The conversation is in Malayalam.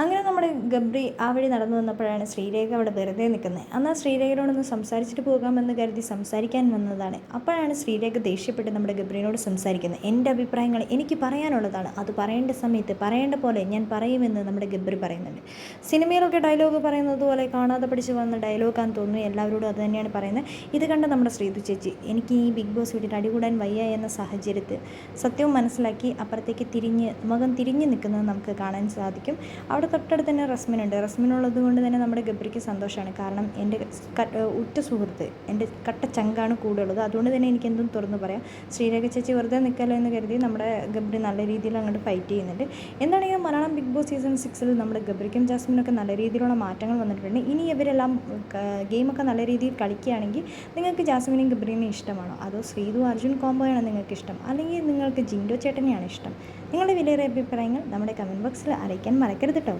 അങ്ങനെ നമ്മുടെ ഗബ്രി ആ വഴി നടന്നു വന്നപ്പോഴാണ് ശ്രീരേഖ അവിടെ വെറുതെ നിൽക്കുന്നത്. എന്നാൽ ശ്രീരേഖയോടൊന്ന് സംസാരിച്ചിട്ട് പോകാമെന്ന് കരുതി സംസാരിക്കാൻ വന്നതാണ്. അപ്പോഴാണ് ശ്രീരേഖ ദേഷ്യപ്പെട്ട് നമ്മുടെ ഗബ്രിനോട് സംസാരിക്കുന്നത്. എന്റെ അഭിപ്രായങ്ങൾ എനിക്ക് പറയാനുള്ളതാണ്. അത് പറയേണ്ട സമയത്ത് പറയേണ്ട പോലെ ഞാൻ പറയുമെന്ന് നമ്മുടെ ഗബ്രി പറയുന്നുണ്ട്. സിനിമയിലൊക്കെ ഡയലോഗ് പറയുന്നത് പോലെ കാണാതെ പഠിച്ച് വന്ന ഡയലോഗാന്ന് തോന്നുന്നു എല്ലാവരോടും അത് തന്നെയാണ് പറയുന്നത്. ഇത് കണ്ട നമ്മുടെ ശ്രീതു ചേച്ചി എനിക്ക് ഈ ബിഗ് ബോസ് വീട്ടിൽ അടികൂടാൻ വയ്യ എന്ന സാഹചര്യത്തിൽ സത്യവും മനസ്സിലാക്കി അപ്പുറത്തേക്ക് തിരിഞ്ഞ് മുഖം തിരിഞ്ഞ് നിൽക്കുന്നത് നമുക്ക് കാണാൻ സാധിക്കും. അവിടെ തൊട്ടടുത്ത് തന്നെ റസ്മിനുണ്ട്. റസ്മിനുള്ളത് കൊണ്ട് തന്നെ നമ്മുടെ ഗബ്രിക്ക് സന്തോഷമാണ് കാരണം എന്റെ ഉറ്റ സുഹൃത്ത് എന്റെ കട്ട ചങ്കാണ് കൂടെ ഉള്ളത് അതുകൊണ്ട് തന്നെ എനിക്ക് എന്തും തുറന്നു പറയാം. ശ്രീരേഖ ചേച്ചി വെറുതെ നിൽക്കല്ലോ എന്ന് കരുതി നമ്മുടെ ഗബ്രി നല്ല രീതിയിൽ അങ്ങോട്ട് ഫൈറ്റ് ചെയ്യുന്നുണ്ട്. എന്താണെങ്കിലും മലയാളം ബിഗ് ബോസ് സീസൺ സിക്സിൽ നമ്മുടെ ഗബ്രിക്കും ജാസ്മിനൊക്കെ നല്ല രീതിയിലുള്ള മാറ്റങ്ങൾ വന്നിട്ടുണ്ട്. ഇനി ഇവരെല്ലാം ഗെയിമൊക്കെ നല്ല രീതിയിൽ കളിക്കുകയാണെങ്കിൽ നിങ്ങൾക്ക് ജാസ്മിനും ഗബ്രീനെയും ഇഷ്ടമാണോ? അതോ ശ്രീതു അർജുൻ കോംബോയാണോ നിങ്ങൾക്ക് ഇഷ്ടം? അല്ലെങ്കിൽ നിങ്ങൾക്ക് ജിൻഡോ ചേട്ടനെയാണ് ഇഷ്ടം? നിങ്ങളുടെ വിലയേറിയ അഭിപ്രായങ്ങൾ നമ്മുടെ കമന്റ് ബോക്സിൽ അറിയിക്കാൻ മറക്കരുത് കേട്ടോ